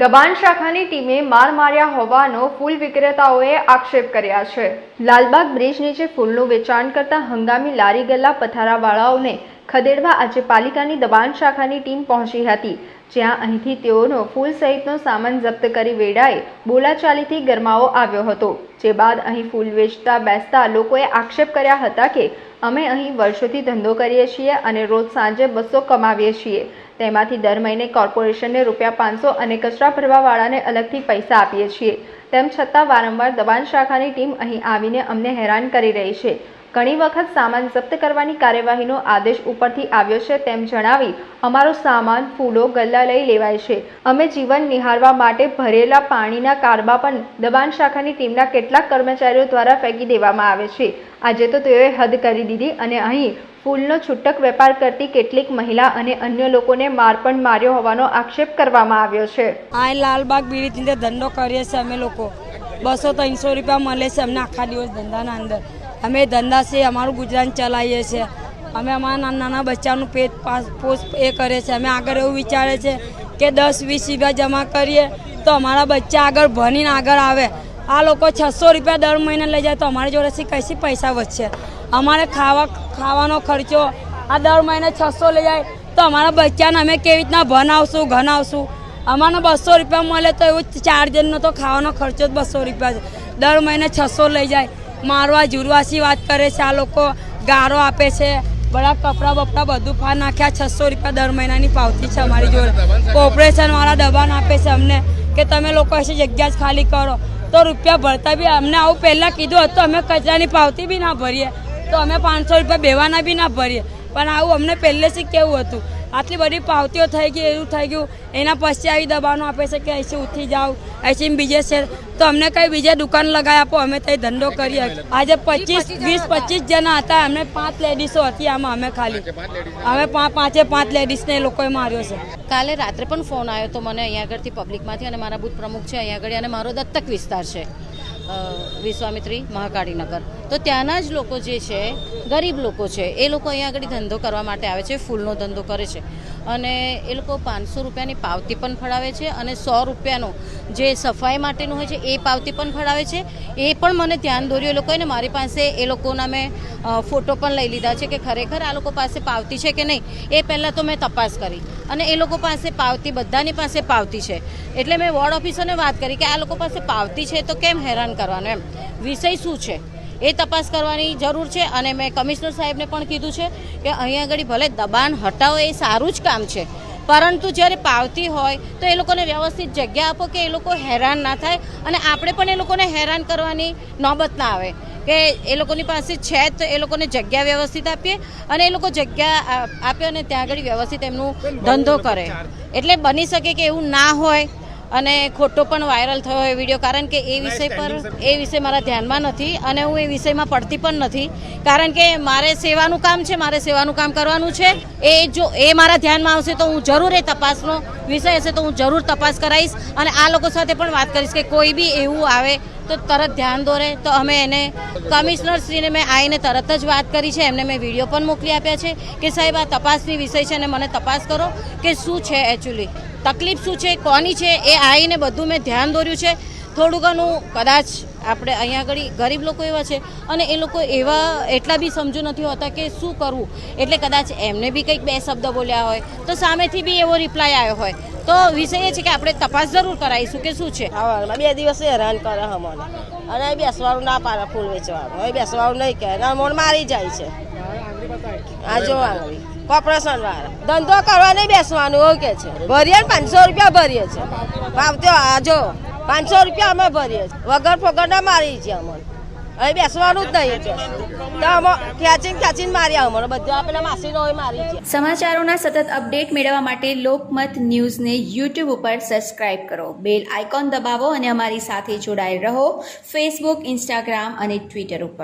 દબાણ શાખાની ટીમે માર માર્યા હોવાનો ફૂલ વિક્રેતાઓએ આક્ષેપ કર્યા છે. લાલબાગ બ્રિજ નીચે ફૂલનું વેચાણ કરતા હંગામી લારી ગલ્લા પથારાવાળાઓને ખદેડવા આજે પાલિકાની દબાણ શાખાની ટીમ પહોંચી હતી, જ્યાં અહીંથી તેઓનો ફૂલ સહિતનો સામાન જપ્ત કરી વેડાએ બોલાચાલીથી ગરમાવો આવ્યો હતો. જે બાદ અહીં ફૂલ વેચતા બેસતા લોકોએ આક્ષેપ કર્યા હતા કે અમે અહીં વર્ષોથી ધંધો કરીએ છીએ અને રોજ સાંજે બસો કમાવીએ છીએ. તેમાંથી દર મહિને કોર્પોરેશનને રૂપિયા પાંચસો અને કચરા ભરવાવાળાને અલગથી પૈસા આપીએ છીએ. તેમ છતાં વારંવાર દબાણ શાખાની ટીમ અહીં આવીને અમને હેરાન કરી રહી છે. ઘણી વખત સામાન જપ્ત કરવાની કાર્યવાહીનો આદેશ ઉપરથી આવ્યો છે તેમ જણાવી અમારો સામાન, ફૂલો, ગલ્લા લઈ લેવાય છે. અમે જીવન નિહાળવા માટે ભરેલા પાણીના કારબા પણ દબાણ શાખાની ટીમના કેટલાક કર્મચારીઓ દ્વારા ફેંકી દેવામાં આવે છે. આજે તો તેઓએ હદ કરી દીધી અને અહીં ફૂલનો છૂટક વેપાર કરતી કેટલીક મહિલા અને અન્ય લોકોને માર પણ માર્યો હોવાનો આક્ષેપ કરવામાં આવ્યો છે. આ લાલબાગ બીડીથી ધંધો કરીએ છીએ અમે લોકો. બસો ત્રણસો રૂપિયા મળે છે અમને આખા દિવસ ધંધાના અંદર. અમે ધંધા છે, અમારું ગુજરાન ચલાવીએ છીએ અમે અમારા નાના બચ્ચાનું પેટ પાસ પોસ એ કરે છે. અમે આગળ એવું વિચારે છે કે દસ, વીસ રૂપિયા જમા કરીએ તો અમારા બચ્ચા આગળ ભણીને આગળ આવે. આ લોકો છસો રૂપિયા દર મહિને લઈ જાય તો અમારી જોડેથી કઈથી પૈસા વધશે? અમારે ખાવા, ખાવાનો ખર્ચો આ દર મહિને છસો લઈ જાય તો અમારા બચ્ચાને અમે કેવી રીતના ભણાવશું, ઘણાવશું? અમારે બસો રૂપિયા મળે તો એવું ચાર જણનો તો ખાવાનો ખર્ચો જ બસો રૂપિયા છે. દર મહિને છસો લઈ જાય. મારવા જુરવાસી વાત કરે છે, આ લોકો ગારો આપે છે. બધા કપડા બપડા બધું ફા નાખ્યા, છસો રૂપિયા દર મહિનાની પાવતી છે અમારી જોડે. કોર્પોરેશનવાળા દબાણ આપે છે અમને કે તમે લોકો હશે જગ્યા જ ખાલી કરો. તો રૂપિયા ભરતા બી અમને આવું પહેલાં કીધું હતું, અમે કચરાની પાવતી બી ના ભરીએ. તો અમે પાંચસો રૂપિયા બેવાના બી ના ભરીએ. પણ આવું અમને પહેલેથી કેવું હતું આટલી બધી પાવતીઓ થઈ ગઈ, એવું થઈ ગયું. એના પછી આવી દબાણો આપે છે કે અહીંથી ઉઠી જાઓ, અહીંથી બીજે છે તો અમને કઈ બીજે દુકાન લગાવી આપો, અમે ત્યાં ધંધો કરીએ. આજે પચીસ, વીસ, પચીસ જણા હતા અમને પાંચ લેડીસો હતી આમાં અમે ખાલી. હવે પાંચે પાંચ લેડીઝને એ લોકોએ માર્યો છે. કાલે રાત્રે પણ ફોન આવ્યો તો મને અહીંયા આગળથી પબ્લિકમાંથી અને મારા બુથ પ્રમુખ છે અહીંયા આગળ, અને મારો દત્તક વિસ્તાર છે વિશ્વામિત્રી મહાકાળીનગર તો ત્યાંના જ લોકો જે છે, ગરીબ લોકો છે, એ લોકો અહીંયા આગળ ધંધો કરવા માટે આવે છે, ફૂલનો ધંધો કરે છે. અને એ લોકો પાંચસો રૂપિયાની પાવતી પણ ફળાવે છે અને સો રૂપિયાનો જે સફાઈ માટેનું હોય છે, એ પાવતી પણ ફળાવે છે. એ પણ મને ધ્યાન દોર્યું એ લોકોએ ને મારી પાસે એ લોકોના મેં ફોટો પણ લઈ લીધા છે કે ખરેખર આ લોકો પાસે પાવતી છે કે નહીં, એ પહેલાં તો મેં તપાસ કરી. અને એ લોકો પાસે પાવતી, બધાની પાસે પાવતી છે. એટલે મેં વોર્ડ ઓફિસરને વાત કરી કે આ લોકો પાસે પાવતી છે તો કેમ હેરાન કરવાનું એમ. વિષય શું છે? એ તપાસ કરવાની જરૂર છે અને મેં કમિશનર સાહેબને પણ કીધું છે કે અહીંયા આગળ ભલે દબાણ હટાવો એ સારું જ કામ છે. પરંતુ જ્યારે પાવતી હોય તો એ લોકોને વ્યવસ્થિત જગ્યા આપો કે એ લોકો હેરાન ના થાય અને આપણે પણ એ લોકોને હેરાન કરવાની નોબત ના આવે. કે એ લોકોની પાસે છે તો એ લોકોને જગ્યા વ્યવસ્થિત આપીએ અને એ લોકો જગ્યા આપે અને ત્યાં આગળ વ્યવસ્થિત એમનું ધંધો કરે. એટલે બની શકે કે એવું ના હોય અને ખોટો પણ વાયરલ થયો હોય વીડિયો કારણ કે એ વિષય પર એ વિષય મારા ધ્યાનમાં નથી અને હું એ વિષયમાં પડતી પણ નથી. કારણ કે મારે સેવાનું કામ છે મારે સેવાનું કામ કરવાનું છે. એ જો એ મારા ધ્યાનમાં આવશે તો હું જરૂર એ તપાસનો વિષય હશે તો હું જરૂર તપાસ કરાવીશ. અને આ લોકો સાથે પણ વાત કરીશ કે કોઈ બી એવું આવે તો તરત ધ્યાન દોરે તો અમે એને કમિશનર શ્રીને મેં આવીને તરત જ વાત કરી છે. એમને મેં વીડિયો પણ મોકલી આપ્યા છે કે સાહેબ આ તપાસની વિષય છે અને મને તપાસ કરો કે શું છે એકચ્યુઅલી તકલીફ શું છે? કોની છે? એ આવીને બધું મેં ધ્યાન દોર્યું છે. થોડું ઘણું કદાચ આપણે અહીંયા આગળ ગરીબ લોકો એવા છે અને એ લોકો એવા એટલા બી સમજુ નથી હોતા કે શું કરવું. એટલે કદાચ એમને બી કંઈક બે શબ્દ બોલ્યા હોય, તો સામેથી બી એવો રિપ્લાય આવ્યો હોય. તો વિષય એ છે કે આપણે તપાસ જરૂર કરાવીશું કે શું છે. બે દિવસ હેરાન કરે અમને. અને બેસવાનું ના પાડે, ફૂલ વેચવાનું. હવે બેસવાનું નહીં કહે અમને મારી જાય છે. આ જોવાનું. કોર્પોરેશન વાળા. ધંધો કરવા નહીં બેસવાનું, એવું કે છે. ભરીએ ને પાંચસો રૂપિયા ભરીએ છે. ભાવતો આ જો. પાંચસો રૂપિયા અમે ભરીએ છીએ. વગર ફગર ના મારી છે અમને. અહીં બેસવાનું જ નહીં તો અમે ખેંચીને મારી છે સમાચારોના સતત અપડેટ મેળવવા માટે લોકમત ન્યૂઝને યુટ્યુબ ઉપર સબસ્ક્રાઇબ કરો. બેલ આઇકોન દબાવો અને અમારી સાથે જોડાયેલ રહો. ફેસબુક ઇન્સ્ટાગ્રામ અને ટ્વિટર ઉપર.